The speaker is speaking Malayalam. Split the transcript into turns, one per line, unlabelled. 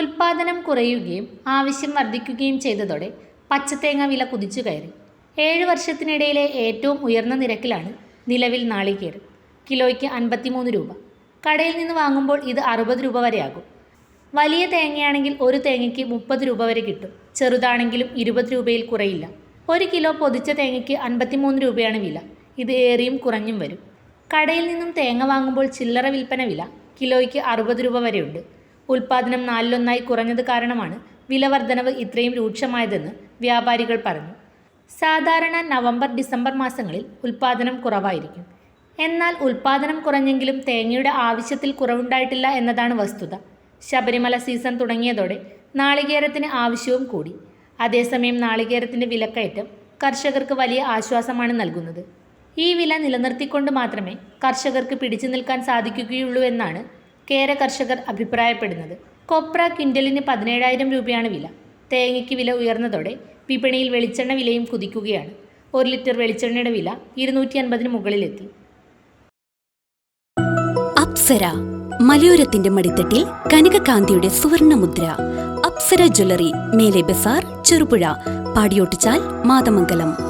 ഉൽപാദനം കുറയുകയും ആവശ്യം വർദ്ധിക്കുകയും ചെയ്തതോടെ പച്ചത്തേങ്ങ വില കുതിച്ചു കയറി. ഏഴ് വർഷത്തിനിടയിലെ ഏറ്റവും ഉയർന്ന നിരക്കിലാണ് നിലവിൽ നാളികേരം. കിലോയ്ക്ക് അൻപത്തിമൂന്ന് രൂപ. കടയിൽ നിന്ന് വാങ്ങുമ്പോൾ ഇത് അറുപത് രൂപ വരെയാകും. വലിയ തേങ്ങയാണെങ്കിൽ ഒരു തേങ്ങയ്ക്ക് മുപ്പത് രൂപ വരെ കിട്ടും. ചെറുതാണെങ്കിലും ഇരുപത് രൂപയിൽ കുറയില്ല. ഒരു കിലോ പൊതിച്ച തേങ്ങയ്ക്ക് അൻപത്തിമൂന്ന് രൂപയാണ് വില. ഇത് ഏറിയും കുറഞ്ഞും വരും. കടയിൽ നിന്നും തേങ്ങ വാങ്ങുമ്പോൾ ചില്ലറ വിൽപ്പന വില കിലോയ്ക്ക് അറുപത് രൂപ വരെയുണ്ട്. ഉൽപ്പാദനം നാലിലൊന്നായി കുറഞ്ഞത് കാരണമാണ് വില വർധനവ് ഇത്രയും രൂക്ഷമായതെന്ന് വ്യാപാരികൾ പറഞ്ഞു. സാധാരണ നവംബർ ഡിസംബർ മാസങ്ങളിൽ ഉൽപാദനം കുറവായിരിക്കും. എന്നാൽ ഉൽപാദനം കുറഞ്ഞെങ്കിലും തേങ്ങയുടെ ആവശ്യത്തിൽ കുറവുണ്ടായിട്ടില്ല എന്നതാണ് വസ്തുത. ശബരിമല സീസൺ തുടങ്ങിയതോടെ നാളികേരത്തിന് ആവശ്യവും കൂടി. അതേസമയം നാളികേരത്തിന്റെ വിലക്കയറ്റം കർഷകർക്ക് വലിയ ആശ്വാസമാണ് നൽകുന്നത്. ഈ വില നിലനിർത്തിക്കൊണ്ട് മാത്രമേ കർഷകർക്ക് പിടിച്ചു നിൽക്കാൻ സാധിക്കുകയുള്ളൂ എന്നാണ് കേര കർഷകർ അഭിപ്രായപ്പെടുന്നത്. കൊപ്ര ക്വിന്റലിന് പതിനേഴായിരം രൂപയാണ് വില. തേങ്ങയ്ക്ക് വില ഉയർന്നതോടെ വിപണിയിൽ വെളിച്ചെണ്ണ വിലയും കുതിക്കുകയാണ്. ഒരു ലിറ്റർ വെളിച്ചെണ്ണയുടെ വില ഇരുന്നൂറ്റി അൻപതിന് മുകളിലെത്തി.
അപ്സര മലയോരത്തിന്റെ മടിത്തട്ടിൽ കനകകാന്തിയുടെ സുവർണ മുദ്ര അപ്സര ജ്വല്ലറി മേലെ ബസാർ ചെറുപുഴ പാടിയോട്ടിച്ചാൽ മാതമംഗലം.